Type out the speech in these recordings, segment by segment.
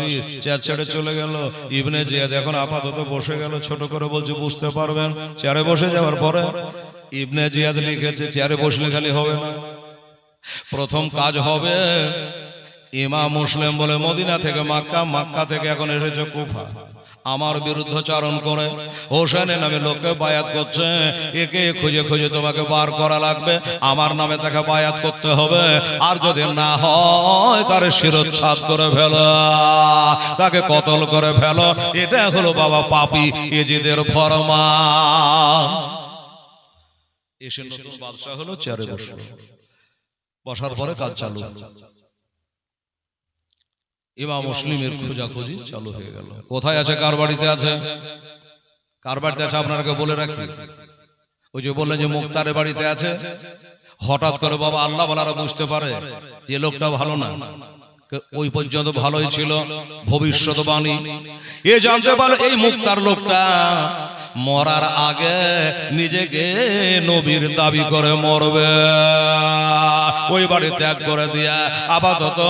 বাসি, চেয়ার ছেড়ে চলে গেল। ইবনে জিয়াদ এখন আপাতত বসে গেল, ছোট করে বলছে, বুঝতে পারবেন? চেয়ারে বসে যাওয়ার পরে ইবনে জিয়াদ লিখেছে, চেয়ারে বসলে খালি হবে না। প্রথম কাজ হবে ইমা মুসলিম বলে মদিনা থেকে মাক্কা মাক্কা থেকে এখন এসেছে কুফা। আমার বিরুদ্ধচারণ করে। হোসেনের নামে লোককে বায়াত করছে। একে খুঁজে খুঁজে তোমাকে বার করা লাগবে। আমার নামে তাকে বায়াত করতে হবে। আর যদি না হয়, তার শিরোচ্ছাদ করে ফেলো। তাকে কতল করে ফেলো। এটা হলো বাবা পাপি এজিদের ফরমা এসে নতুন বাদশাহ হলো চেয়ারে বসল। বসার পরে কাজ চালু। ইমাম মুসলিমের খোঁজাখুঁজি চালু হয়ে গেল। কোথায় আছে? কার বাড়িতে আছে? কার বাড়িতে আছে আপনাকে বলে রাখি? ওই যে বললেন যে মুক্তারের বাড়িতে আছে। হঠাৎ করে বাবা আল্লাহ বলারা বুঝতে পারে যে লোকটা ভালো না। ওই পর্যন্ত ভালোই ছিল ভবিষ্যৎবাণী। এ জানতে পারে এই মুক্তার লোকটা মরার আগে নিজেকে নবীর দাবি করে মরবে। ওই বাড়ি ত্যাগ করে দিয়া আপাতত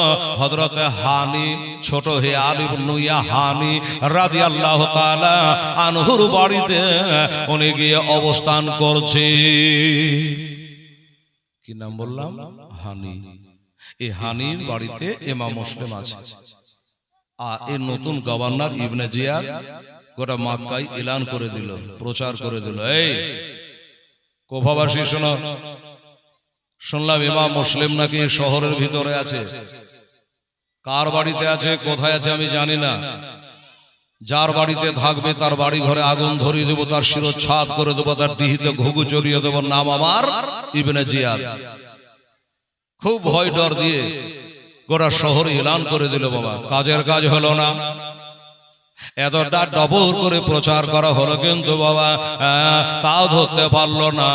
হজরতে হানি, ছোট হে আলিব নুইয়া হানি রাদি আল্লাহ আনহুর বাড়িতে উনি গিয়ে অবস্থান করছে। কি নাম বললাম? হানি। এই হানির বাড়িতে এমা মুসলিম আছে। আর এই নতুন গভর্নর ইবনে জিয়াদ গোটা মাক্কাই এলান করে দিল প্রচার করে দিল। এই কোভাবাসী শোনো শুনলাম ইমাম মুসলিম নাকি শহরের ভিতরে আছে? কার বাড়িতে আছে কোথায় আছে আমি জানি না। যার বাড়িতে থাকবে তার বাড়ি ঘরে আগুন ধরিয়ে দেবো তার শিরোচ্ছাদ করে দেবো তার দিহিতে ঘুঘু চড়িয়ে দেবো নাম আমার ইবনে জিয়াদ। খুব ভয় ডর দিয়ে গোটা শহর এলান করে দিল বাবা। কাজের কাজ হলো না। এতটা ডবল করে প্রচার করা হলো কিন্তু বাবা তাও ধরতে পারল না।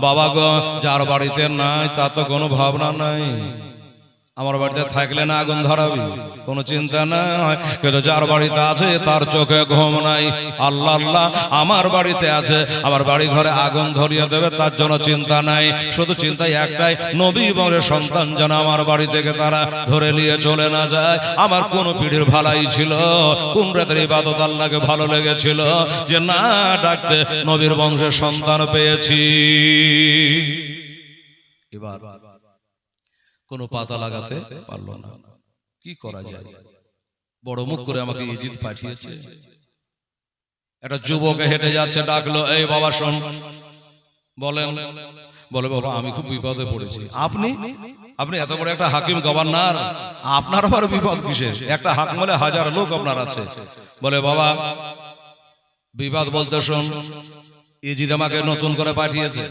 বাবা গো, যার বাড়িতে নাই তা তো কোনো ভাবনা নাই। আমার বাড়িতে থাকলে না আগুন ধরাবি, কোনো চিন্তা নাই। কিন্তু যার বাড়িতে আছে, তার চোখে ঘুম নাই। আল্লাহ আল্লাহ, আমার বাড়িতে আছে, আমার বাড়ি ঘরে আগুন ধরিয়ে দেবে, তার জন্য চিন্তা নাই। শুধু চিন্তা একটাই, নবী বংশের সন্তান যেন আমার বাড়ি থেকে তারা ধরে নিয়ে চলে না যায়। আমার কোন পিঢ়ির ভালাই ছিল, কোন রাতের ইবাদত আল্লাহকে ভালো লেগেছিল যে না ডাকতে নবীর বংশের সন্তান পেয়েছি। এবার কোনো পাতা লাগাতে পারল না। কি করা যায়? বড় মুখ করে আমাকে ইজিদ পাঠিয়েছে। একটা যুবক হেঁটে যাচ্ছে, ডাকলো, এই বাবা, শোন। বলেন, বলে, বাবা, আমি খুব বিপদে পড়েছি। আপনি? আপনি এত বড় একটা হাকিম গভর্নর? আপনার আবার বিপদ কিসের? একটা হাকিম বলে হাজার লোক আপনার আছে। বলে, বাবা বিবাদ বলতে শোন ইজিদ আমাকে নতুন করে পাঠিয়েছে।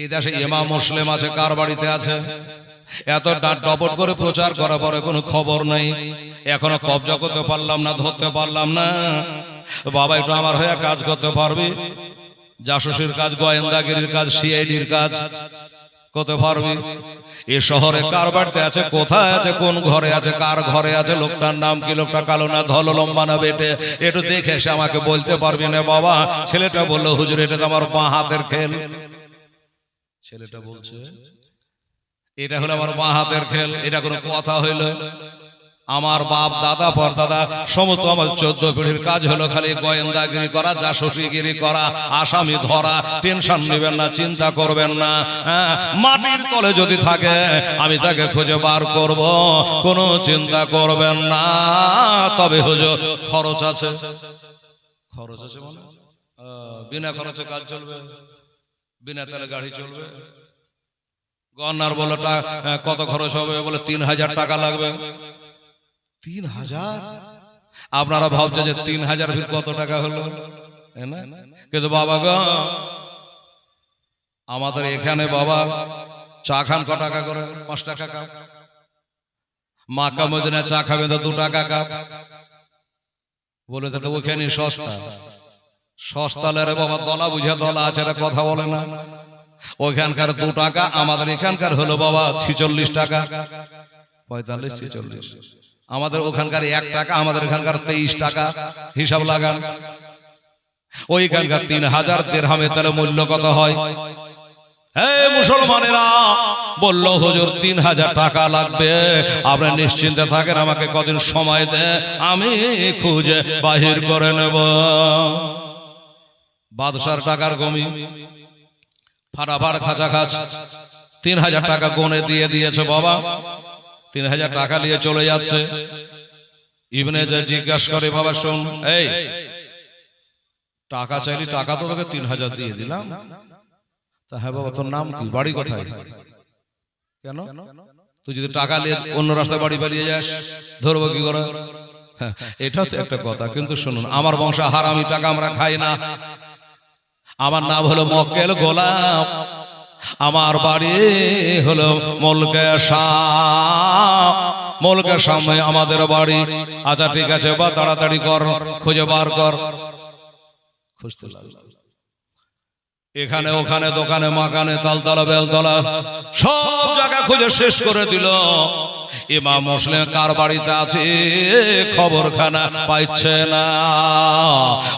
এই দেশে ইমাম মুসলিম আছে, কার বাড়িতে আছে? এত ডবট করে প্রচার করার পরে কোনো খবর নেই। এখনও কবজা করতে পারলাম না, ধরতে পারলাম না। বাবা, একটু আমার হয়ে কাজ করতে পারবি? জাসুসির কাজ, গোয়েন্দাগিরির কাজ, সিআইডির কাজ করতে পারবি? এ শহরে কার বাড়িতে আছে, কোথায় আছে, কোন ঘরে আছে, কার ঘরে আছে, লোকটার নাম কি, লোকটা কালো না, ধলো, লম্বা না, বেটে? একটু দেখে এসে আমাকে বলতে পারবি না, বাবা? ছেলেটা বলল, হুজুর, এটা তো আমার বাঁ হাতের খেল। ছেলেটা বলছে এটা হলো আমার মা হাতের খেল এটা কোনো কথা হইল। আমার বাপ দাদা পর দাদা সমস্ত আমার চোদ্দ পিঢ়ির কাজ হলো খালি গোয়েন্দাগিরি করা জাসুসিগিরি করা আসামি ধরা টেনশন নেবেন না চিন্তা করবেন না। হ্যাঁ, মাটির তলে যদি থাকে আমি তাকে খুঁজে বার করব কোনো চিন্তা করবেন না। তবে হুজুর খরচ আছে। খরচ আছে মানে? বিনা খরচে কাজ চলবে। বিনা তেলে গাড়ি চলবে। গন্নার বলে কত খরচ হবে? বলে তিন হাজার টাকা লাগবে। তিন হাজার? আপনারা ভাবছে যে তিন হাজার ফির কত টাকা হলো? কিন্তু বাবা গো, আমাদের এখানে বাবা চা খান ক টাকা করে? পাঁচ টাকা কাপ। মাকা মদিনা চা খাবেন তো দু টাকা কাপ। বলে, তো ওখানে সস্তা। সস্তালে রে বাবা দলা বুঝে দলা আছে কথা বলে না। ওখানকার দু টাকা, আমাদের এখানকার হলো বাবা ছিচল্লিশ টাকা। পঁয়তাল্লিশ, ছিচল্লিশ। আমাদের ওখানকার এক টাকা, আমাদের এখানকার তেইশ টাকা। হিসাব লাগান। ওইখানকার তিন হাজার দেড়হামে তাহলে মূল্য কত হয়? মুসলমানেরা, বলল, হুজুর, তিন হাজার টাকা লাগবে। আপনি নিশ্চিন্তে থাকেন, আমাকে কদিন সময় দে আমি খুঁজে বাহির করে নেব। বাদশার টাকার গমি। ফাটাফাট খাঁচা খাচ তিন হাজার টাকা গনে দিয়ে দিয়েছে বাবা। তিন হাজার টাকা নিয়ে চলে যাচ্ছে। ইবনে যে জিজ্ঞাসা করে বাবা শোন এই টাকা চাইলি টাকা তো তোকে তিন হাজার দিয়ে দিলাম। তা হ্যাঁ বাবা তোর নাম কি? বাড়ি কোথায়? কেন? তুই যদি টাকা নিয়ে অন্য রাস্তায় বাড়ি পালিয়ে যাস ধরবো কি করে? হ্যাঁ, এটা তো একটা কথা। কিন্তু শুনুন আমার বংশ হারামি টাকা আমরা খাই না। আমার নাম হলো মক্কেল গোলাম। আমার বাড়ি হলো মলকে মলকে সামনে আমাদের বাড়ি। আচ্ছা ঠিক আছে বা তাড়াতাড়ি কর, খুঁজে বার কর। খুঁজতে এখানে, ওখানে, দোকানে, মাকানে, তালতলা, বেলতলা, সব জায়গা খুঁজে শেষ করে দিল। ইমাম মুসলিম কার বাড়িতে আছে? খবরখানা পাইছে না।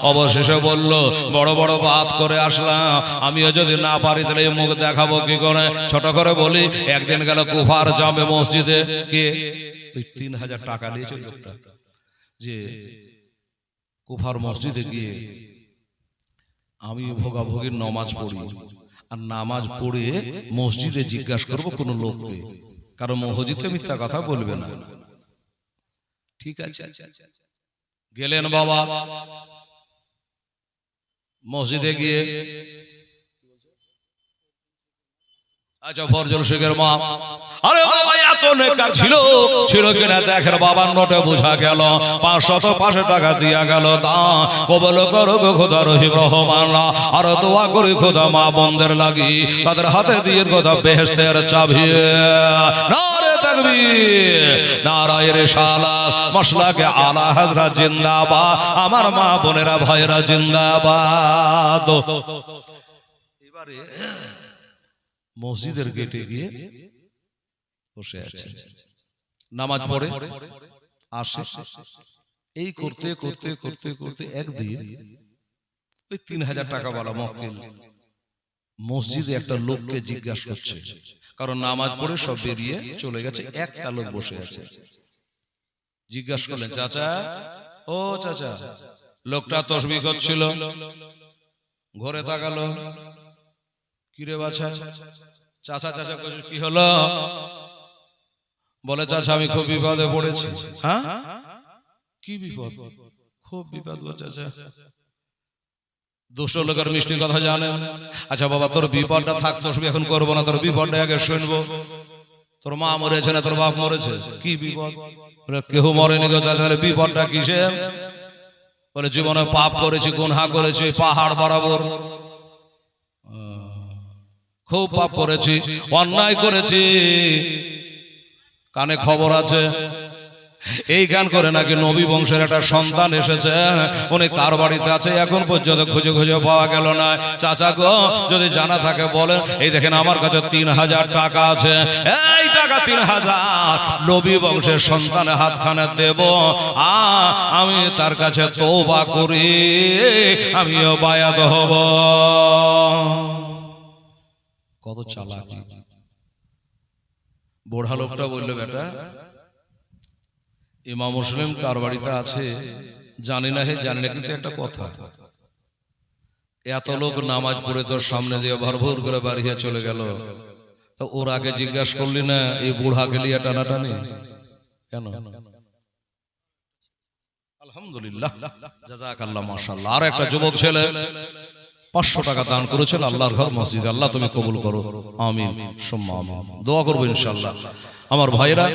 অবশেষে বলল, বড় বড় বাত করে আসলাম। আমিও যদি না পারি তাহলে মুখ দেখাবো কি করে? ছোট করে বলি, একদিন গেল কুফার জামে মসজিদে। কে? ওই তিন হাজার টাকা নিয়েছে লোকটা। যে কুফার মসজিদে গিয়ে আমি ভোগাভোগের নমাজ পড়ি। আর নামাজ পড়ে মসজিদে জিজ্ঞাসা করব কোন লোককে। কারণ মহজিত মিথ্যা কথা বলবে না। ঠিক আছে। গেলেন বাবা। মসজিদে গিয়ে মা। আরে বাবা, এত নেকার ছিল। ছিল কিনা দেখেন, বাবার নোটে বোঝা গেল। পাঁচশত পাঁচশো টাকা দিয়া গেল তা। কবল করো গো খোদা রহিম রহমান আর দোয়া করি খোদা মা বন্ধের লাগি। তাদের হাতে দিয়ে খোদা বেহেস্তের চাবি। শালা, মশলাকে আলা হাজরা জিন্দাবাদ। আমার মা বোনেরা ভাইরা জিন্দাবাদ। এবারে মসজিদের গেটে গিয়ে বসে আছে। নামাজ পড়ে আসে। এই করতে করতে করতে করতে একদিন ওই তিন হাজার টাকা বালা মক্কেল মসজিদে একটা লোককে জিজ্ঞাসা করছে। কারণ নামাজ পড়ে সব বেরিয়ে চলে গেছে একটা লোক বসে আছে। জিজ্ঞাসা করলেন চাচা ও চাচা লোকটা তসবি করছিল ঘরে তাকালো কিরে বাছা? চাচা চাচা কি হলো? বলে চাচা আমি খুব বিপদে পড়েছি। হ্যাঁ? কি বিপদ? খুব বিপদ গো চাচা। দুষ্ট লোকের মিষ্টি কথা জানেন? আচ্ছা বাবা তোর বিপদটা থাক তো এখন করব না তোর বিপদটা আগে শুনব। তোর মা মরেছে না তোর বাপ মরেছে? কি বিপদ? কেউ মরেনি গো চাচা বিপদটা কিসের? বলে জীবনে পাপ করেছি গুনহা করেছি পাহাড় বরাবর। খুব পাপ করেছি, অন্যায় করেছি। কানে খবর আছে? এই গান করে নাকি নবী বংশের একটা সন্তান এসেছে? উনি কার বাড়িতে আছে? এখন পর্যন্ত খুঁজে খুঁজে পাওয়া গেল না। চাচা গো, যদি জানা থাকে বলেন। এই দেখেন আমার কাছে তিন হাজার টাকা আছে। এই টাকা তিন হাজার নবী বংশের সন্তানের হাতখানে দেব। আ, আমি তার কাছে তৌবা করি। আমিও বায়াত হব। কত চালাকি। বোড়া লোকটা বলল বেটা ইমাম মুসলিম কার বাড়িতে আছে? জানি না হে জানি না কিন্তু একটা কথা। এত লোক নামাজ পড়ে তোর সামনে দিয়ে ভরভর করে বাড়িয়ে চলে গেল। তো ওর আগে জিজ্ঞাসা করলি না এই বুড়া গেলিয়া টানাটানি? কেন? আলহামদুলিল্লাহ। জাজাকাল্লাহ মাশাআল্লাহ। আর একটা যুবক ছেলে পাঁচশো টাকা দান করেছেন আল্লাহর ঘর মসজিদ। আল্লাহ তুমি কবুল করো। আমি সম্মান দোয়া করব ইনশাল্লাহ আমার ভাইরা,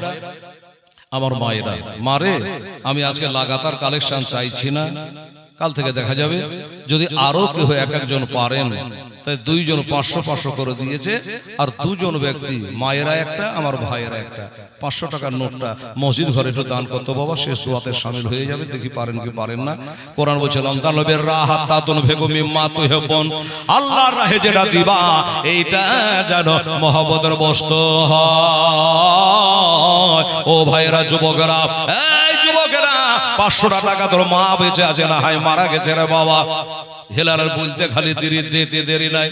আমার মায়েরা, মারে, আমি আজকে লাগাতার কালেকশন চাইছি না। কাল থেকে দেখা যাবে। যদি আরও কেউ এক একজন পারেন তাই দুইজন পাঁচশো পাঁচশো করে দিয়েছে। আর দুজন ব্যক্তি মায়েরা একটা আমার ভাইয়েরা একটা। পাঁচশো টাকার নোটটা মসজিদ ঘরে একটু দান করতে বাবা শেষ দোয়াতে সামিল হয়ে যাবে দেখি পারেন কি পারেন না। কোরআন বলছে লন্তানবের রাহাত তাতুন ভেগো মিম্মা তুই হেবন আল্লাহর রাহে যেটা দিবা এইটা যেন মহব্বতের বস্তু হয়। ও ভাইয়েরা যুবকেরা এই যুবকেরা পাঁচশো টাকা তোর মা বেঁচে আছে না? হাই মারা গেছে রে বাবা। হেলালের বলতে খালি দেরি দিতে দেরি নাই।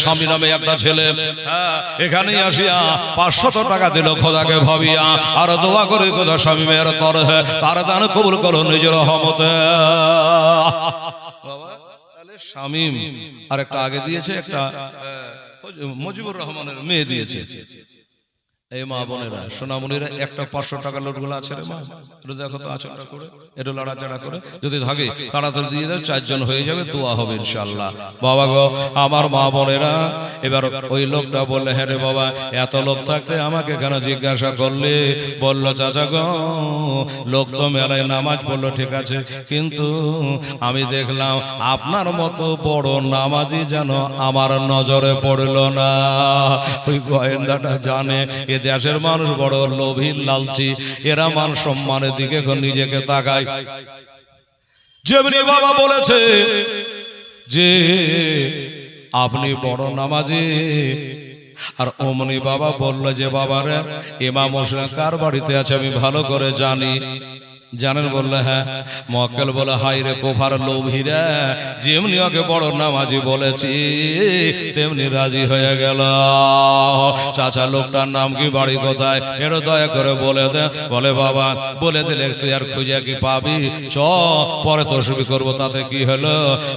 স্বামী নামে একটা ছেলে। হ্যাঁ, এখানেই আসিয়া পাঁচশত টাকা দিল খোদাকে ভাবিয়া। আর দোয়া করে খোদা স্বামী মেয়ের তরহে তার দান কবুল করো নিজের আর একটা আগে দিয়েছে একটা মুজিবুর রহমানের মেয়ে দিয়েছে। এই মা বোনেরা সোনামণিরা একটা পাঁচশো টাকা লোটগুলো আছে রে মা। একটু দেখো তো আচরটা করে। লড়াচড়া করে। যদি থাকে তাড়াতাড়ি দিয়ে দাও চারজন হয়ে যাবে দোয়া হবে ইনশাল্লাহ বাবা গো আমার মা বোনেরা এবার ওই লোকটা বললে হ্যাঁ রে বাবা এত লোক থাকতে আমাকে কেন জিজ্ঞাসা করলে? বলল চাচা গো লোক তো মেলায় নামাজ পড়ল ঠিক আছে। কিন্তু আমি দেখলাম আপনার মতো বড় নামাজি যেন আমার নজরে পড়ল না। ওই গোয়েন্দাটা জানে দেশের মানুষ বড় লোভী লালচি, এরা মান সম্মানের দিকে নিজেকে তাকায়। যেমনি বাবা বলেছে যে, আপনি বড় নামাজে। আর অমনি বাবা বলল যে, বাবারে এমা হোসেন কার বাড়িতে আছে আমি ভালো করে জানি। জানেন বললে হ্যাঁ মক্কেল বলে হাই রে লোভী রে যেমনি ওকে বড় নামাজি বলেছি, তেমনি রাজি হয়ে গেল। চাচা, লোকটার নাম কি, বাড়ি কোথায়? এর দয়া করে বলে দে, বলে, বাবা, বলে দিলে তুই আর খুঁজে কি পাবি? চ, পরে তো সুবি করব, তাতে কি হলো?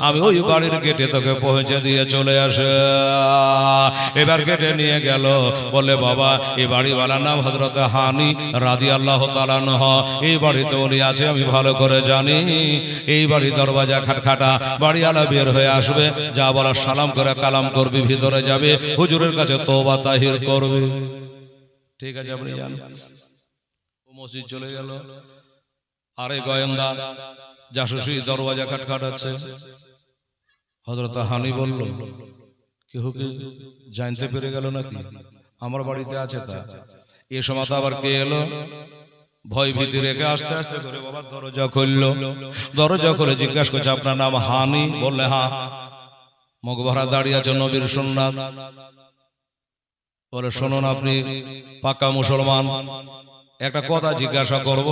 আমি ওই বাড়ির গেটে তোকে পৌঁছে দিয়ে চলে আসে। এবার গেটে নিয়ে গেল বলে বাবা এই বাড়িওয়ালার নাম হজরত হানি রাদি আল্লাহ তালানহ এই বাড়িতে উনি আছে, আমি ভালো করে জানি। এই বাড়ি দরওয়াজা খাটখাটা, বাড়িওয়ালা বের হয়ে আসবে। যা বলার সালাম করে কালাম করবি, ভিতরে যাবে। হুজুরের কাছে তোবা তাহির করবে। ঠিক আছে, আপনি যান। মসজিদ চলে গেল। আরে গোয়েন্দা, জাসুসি দরওয়াজা খাটখাটাচ্ছে। হজরত হানি বলল, কেহ কে জানতে পেরে গেল নাকি? আমার বাড়িতে আছে তা। এ সময় আবার কে এলো? ভয় ভীতি রেখে আস্তে আস্তে করে বাবা দরজা খুললো। দরজা খুলে জিজ্ঞাসা করছে আপনার নাম হানি? বললে হ্যাঁ মগভরা দাঁড়িয়ে আছে নবীর সোননাথ বলে শুনুন আপনি পাক্কা মুসলমান একটা কথা জিজ্ঞাসা করব।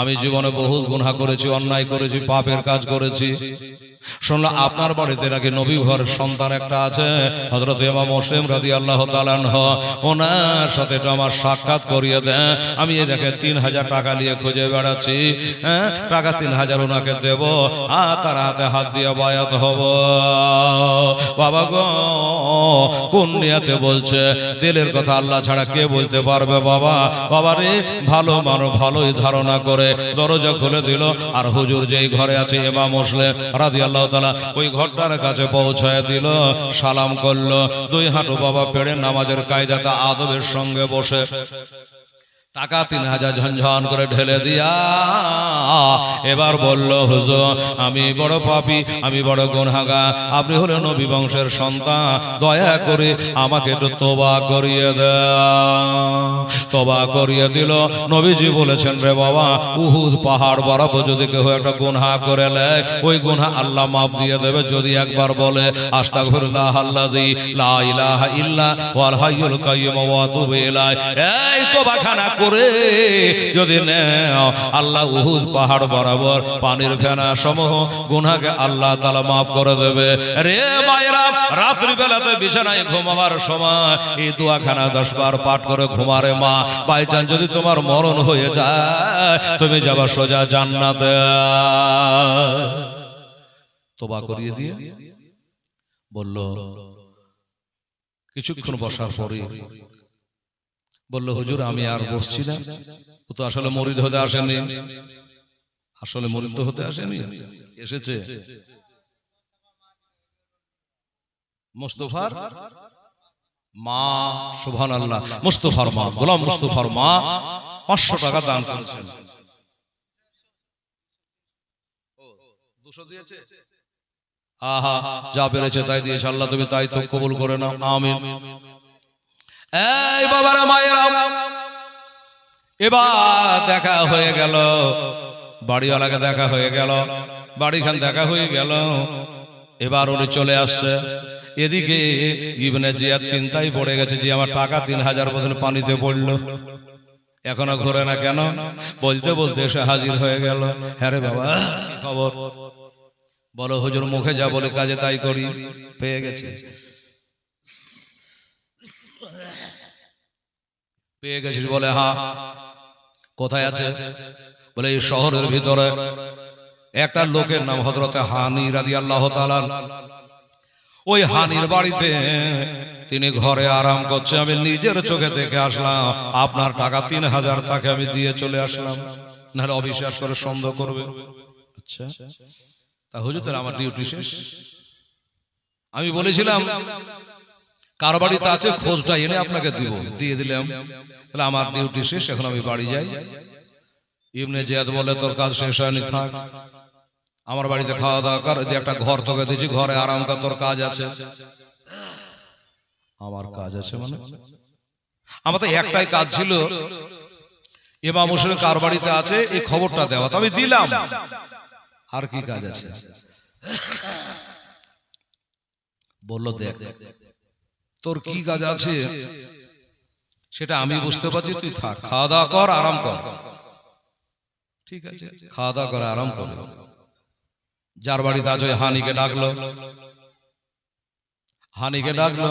আমি জীবনে বহু গুনাহ করেছি অন্যায় করেছি পাপের কাজ করেছি। শুনলাম আপনার বাড়িতে নাকি নবী ঘরের সন্তান একটা আছে? হজরত ইমাম মুসলিম রাদি আল্লাহ তালানহ ওনার সাথে একটু আমার সাক্ষাৎ করিয়ে দেন। আমি এই দেখে তিন হাজার টাকা নিয়ে খুঁজে বেড়াচ্ছি। হ্যাঁ টাকা তিন হাজার ওনাকে দেব, আর তার হাতে হাত দিয়ে বায়াত হব। বাবা গো, কোন নিয়াতে বলছে? দিলের কথা আল্লাহ ছাড়া কে বলতে পারবে বাবা? বাবা রে, ভালো মানুষ, ভালোই ধারণা করে। দরজা খুলে দিল, আর হুজুর যেই ঘরে আছে এমা মুসলে রাদি আল্লাহ তালা ওই ঘরটার কাছে পৌঁছায় দিল, সালাম করল, দুই হাঁটু বাবা পেড়ে নামাজের কায়দাটা আদবের সঙ্গে বসে। টাকা তিন হাজার ঝনঝন করে ঢেলে দিয়া এবার বলল, হুজুর, আমি বড় পাপী, আমি বড় গুনহাগা আপনি হলেন নবী বংশের সন্তান। দয়া করে আমাকে একটু তোবা করিয়ে দে। তোবা করিয়ে দিল। নবীজি বলেছেন, রে বাবা, উহুদ পাহাড় বরফ যদি কেউ একটা গুনহা করে লেয় ওই গুনহা আল্লাহ মাফ দিয়ে দেবে। যদি একবার বলে, আস্তাগফিরুল্লাহ আল্লাযী লা ইলাহা ইল্লা ওয়াল হাইয়ুল কাইয়্যুম ওয়া আতুবু ইলাইহি। এই তোবাখানা করে যদি নেও, আল্লাহ উহুদ পাহাড় বরাবর পানির ফেনা সমূহ গুনাহকে আল্লাহ তাআলা মাফ করে দেবে। রে মায়েরা রাত্রি বেলাতে বিছানায় ঘুমাবার সময় এই দোয়াখানা দশ বার পাঠ করে ঘুমারে মা। বাই চান যদি তোমার মরণ হয়ে যায়, তুমি যাবা সোজা জান্নাতে। তোবা করিয়ে দিয়ে বলল, কিছুক্ষণ বসার পরে বলল হুজুর আমি আর বসছি না। ও তো আসলে মরিদ হতে আসেনি। আসলে মরিদ হতে আসেনি। এসেছে। মুস্তফার মা সুবহান আল্লাহ মুস্তফার মা গোলাম মুস্তফার মা পাঁচশো টাকা দান করেছেন। দুশো দিয়েছে? আহা যা পেরেছে তাই দিয়েছে। আল্লাহ তুমি তাই তো কবুল করে নাও। আমিন। এই বাবারা, মায়েরা। এবার দেখা হয়ে গেল। বাড়িওয়ালাকে দেখা হয়ে গেল। বাড়িখান দেখা হয়ে গেল। এবার উনি চলে আসছে। এদিকে ইবনে জিয়ার চিন্তায় পড়ে গেছে যে, আমার টাকা তিন হাজার বছর পানিতে পড়ল। এখনও ঘোরে না কেন? বলতে বলতে এসে হাজির হয়ে গেল। হ্যাঁ বাবা খবর? বলো, হুজুর মুখে যা বলে কাজে তাই করি। পেয়ে গেছে। পেয়ে গেছিস বলে হা। কোথায় আছে? বলে এই শহরের ভিতরে। একটা লোকের নাম হজরতে হানি রাদি আল্লাহ ওই হানির বাড়িতে তিনি ঘরে আরাম করছে। আমি নিজের চোখে দেখে আসলাম আপনার টাকা তিন হাজার তাকে আমি দিয়ে চলে আসলাম। নাহলে অবিশ্বাস করে সন্দেহ করবে। আচ্ছা তা হুজুর আমার ডিউটি শেষ। আমি বলেছিলাম কার বাড়িতে আছে খোঁজটা এনে আপনাকে দিব। দিয়ে দিলাম। তাহলে আমার ডিউটি শেষ এখন আমি বাড়ি যাই। ইবনে জিয়াদ বলে তোর কাজ শেষ হয়নি থাক। আমার বাড়িতে খাওয়া দাওয়া কর একটা ঘর তোকে দিয়েছি ঘরে আরাম কর তোর কাজ আছে। আমার কাজ আছে মানে? আমার তো একটাই কাজ ছিল এমা মুসলিম কার বাড়িতে আছে এই খবরটা দেওয়া। তো আমি দিলাম। আর কি কাজ আছে? বলল দেখ। তোর কি কাজ আছে? সেটা আমি বুঝতে পারছি তুই থাক। খাওয়া দাওয়া কর আরাম কর। ঠিক আছে খাওয়া দাওয়া করে আরাম করে। যার বাড়িতে আছে ওই হানিকে ডাকলো। হানিকে ডাকলো।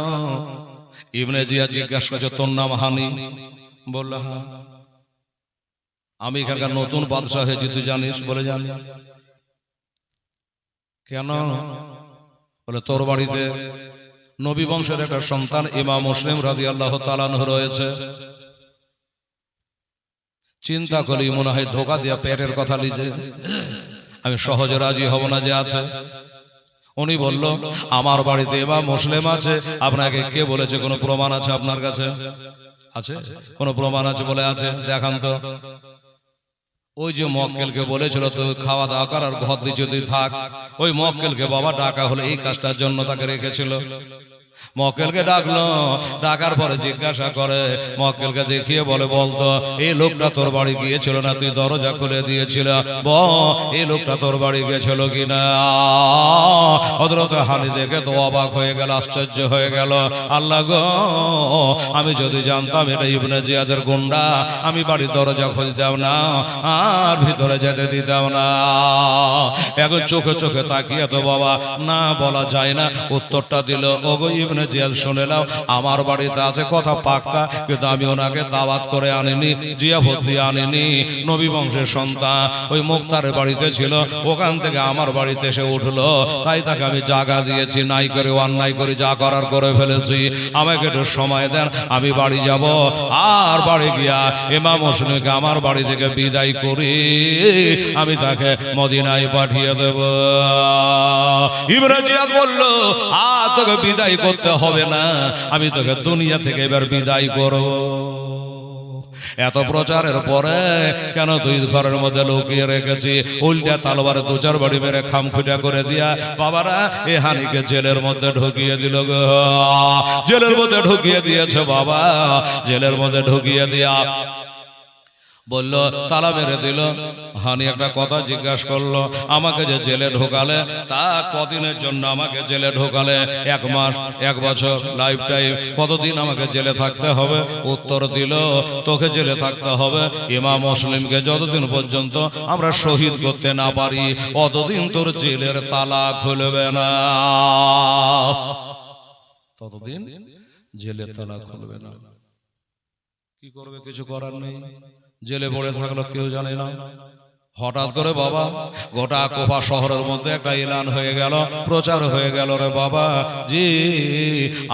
ইবনে জিয়া জিজ্ঞাসা করছে তোর নাম হানি? বলল হ্যাঁ। আমি এখানকার নতুন বাদশাহ হয়েছি তুই জানিস? বলে জানি কেন? বলে তোর বাড়িতে নবী বংশের একটা সন্তান ইমাম মুসলিম রাজি আল্লাহ তালানহ রয়েছে। চিন্তা করি, মনে হয় ধোকা দিয়া পেটের কথা লিজে আমি সহজে রাজি হব না যে আছে। উনি বলল, আমার বাড়িতে এবার মুসলিম আছে, আপনাকে কে বলেছে, কোনো প্রমাণ আছে আপনার কাছে? আছে? কোনো প্রমাণ আছে বলে আছে? দেখান তো। ওই যে মক্কেলকে বলেছিল তো খাওয়া দাওয়া কর আর ঘর দিয়ে যদি থাক। ওই মক্কেলকে বাবা ডাকা হলো, এই কাজটার জন্য তাকে রেখেছিল। মক্কেলকে ডাকলো। ডাকার পরে জিজ্ঞাসা করে মক্কেলকে দেখিয়ে বলে বলতো এই লোকটা তোর বাড়ি গিয়েছিল না? তুই দরজা খুলে দিয়েছিল। ব এই লোকটা তোর বাড়ি গিয়েছিল কিনা? হজরত হানি দেখে তো অবাক হয়ে গেল আশ্চর্য হয়ে গেল। আল্লাহ গো আমি যদি জানতাম এটা ইবনে জিয়াদের গুন্ডা আমি বাড়ির দরজা খুলতাম না আর ভিতরে যেতে দিতাম না। এখন চোখে চোখে তাকিয়ে তো বাবা না বলা যায় না উত্তরটা দিল ওগো ইবনে জিয়াদ শুনেলাম আমার বাড়িতে আছে কথা পাক্কা, কিন্তু আমি ওনাকে দাওয়াত করে আনিনি, জিয়াফত দিয়ে আনিনি, নবী বংশের সন্তান, ওই মুক্তারের বাড়িতে ছিল, ওখান থেকে আমার বাড়িতে এসে উঠল, তাই তাকে আমি জায়গা দিয়েছি, নাই করে অন্যায় করে যা করার করে ফেলেছি, আমাকে একটু সময় দেন, আমি বাড়ি যাব, আর বাড়ি গিয়া এমা মুসলিমকে আমার বাড়ি থেকে বিদায় করি, আমি তাকে মদিনায় পাঠিয়ে দেব। ইব্রাজিয়াত বলল আর তোকে বিদায় করতে হবে না। আমি তোকে দুনিয়া থেকে এবার বিদায় করব। এত প্রচারের পরে কেন তুই ঘরের মধ্যে লুকিয়ে রেখেছি উল্টা তালবার দু চার বাড়ি মেরে খাম খুঁটা করে দিয়া বাবারা, এ হানিকে জেলের মধ্যে ঢুকিয়ে দিল গো। জেলের মধ্যে ঢুকিয়ে দিয়েছে বাবা। জেলের মধ্যে ঢুকিয়ে দিয়া বলল, তালা মেরে দিল। হানি একটা কথা জিজ্ঞাসা করল, আমাকে যে জেলে ঢোকালে, তা কদিনের জন্য আমাকে জেলে ঢোকালে? এক মাস, এক বছর লাইফ টাইম কতদিন আমাকে জেলে থাকতে হবে? উত্তর দিল, তোকে জেলে থাকতে হবে। ইমাম মুসলিমকে যতদিন পর্যন্ত আমরা শহীদ করতে না পারি, অতদিন তোর জেলের তালা খুলবে না। ততদিন জেলের তালা খুলবে না। কি করবে, কিছু করার নেই? জেলে পড়ে থাকল কেউ জানে না। হঠাৎ করে বাবা, গোটা কোপা শহরের মধ্যে একটা এলান হয়ে গেল, প্রচার হয়ে গেল রে বাবা। জি,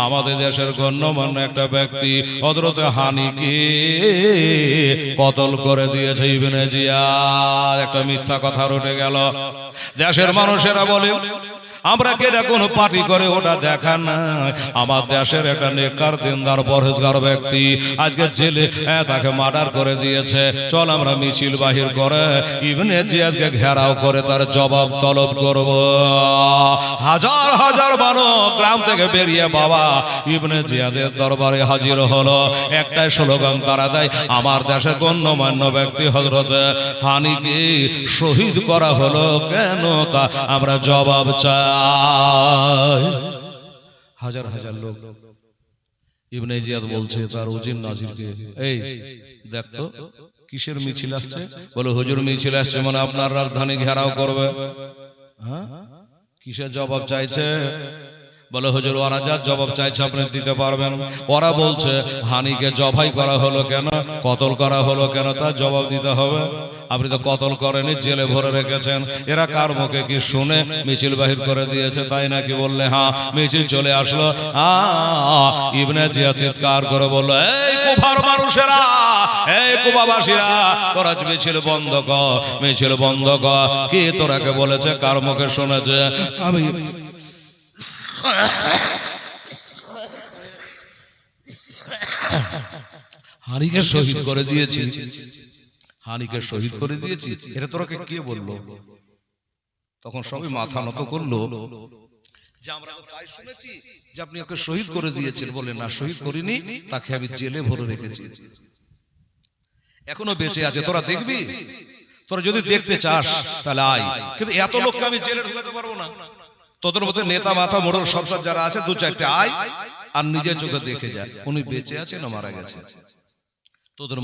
আমাদের দেশের গণ্যমান্য একটা ব্যক্তি হজরতে হানিকে কতল করে দিয়েছে ইবনে জিয়া একটা মিথ্যা কথা রটে গেল। দেশের মানুষেরা বলে আমরা কেটা কোনো পার্টি করে ওটা দেখা না। আমার দেশের একটা নেকার দিনদার পরহেজগার ব্যক্তি আজকে জেলে হ্যাঁ, তাকে মার্ডার করে দিয়েছে। চল আমরা মিছিল বাহির করে ইবনে জিয়াদকে ঘেরাও করে তার জবাব তলব করব। হাজার হাজার মানুষ গ্রাম থেকে বেরিয়ে বাবা ইবনে জিয়াদের দরবারে হাজির হলো। একটাই স্লোগান তারা দেয় আমার দেশের গণ্যমান্য ব্যক্তি হজরত হানিকে শহীদ করা হলো কেন তা আমরা জবাব চাই। হাজার হাজার লোক। ইবনে জিয়াদ বলছে, তার উজির নাজিরকে, এই, দেখ তো, কিসের মিছিল আসছে? বলে, হুজুর মিছিল আসছে মানে আপনার রাজধানী ঘেরাও করবে। হ্যাঁ? কিসের জবাব চাইছে? বলে, হুজুর, ওরা যা জবাব চাইছে আপনি দিতে পারবেন। ওরা বলছে, হানিকে জবাই করা হলো কেন? কতল করা হলো কেন? তার জবাব দিতে হবে। আপনি তো কতল করেনি, জেলে ভরে রেখেছেন। এরা কার মুখে কি শুনে মিছিল বাহির করে দিয়েছে, তাই নাকি বললে হ্যাঁ মিছিল চলে আসলো। ইবনে জিয়া চিৎকার করে বলল, এই কুফার মানুষেরা, এই কুবাবাসীরা তোরা মিছিল বন্ধ কর, মিছিল বন্ধ কর। কি তোরাকে বলেছে? কার মুখে শুনেছে? আমি হানিকে শহীদ করে দিয়েছি। হানিকে শহীদ করে দিয়েছি। এটা তোরাকে কে বলল? তখন সবাই মাথা নত করল যে, আমরা তাই শুনেছি যে আপনি ওকে শহীদ করে দিয়েছেন বলে। না, শহীদ করিনি, তাকে আমি জেলে ভরে রেখেছি। এখনও বেঁচে আছে। তোরা দেখবি? তোরা যদি দেখতে চাস, তাহলে আয়। কিন্তু এত লোককে আমি জেলে ঢুকাতে পারব না। তোদের মধ্যে নেতা মাথা মোড়ল সরকার যারা আছে দু চারটে আয় আর নিজের চোখে দেখে যায় উনি বেঁচে আছে না মারা গেছে তোদের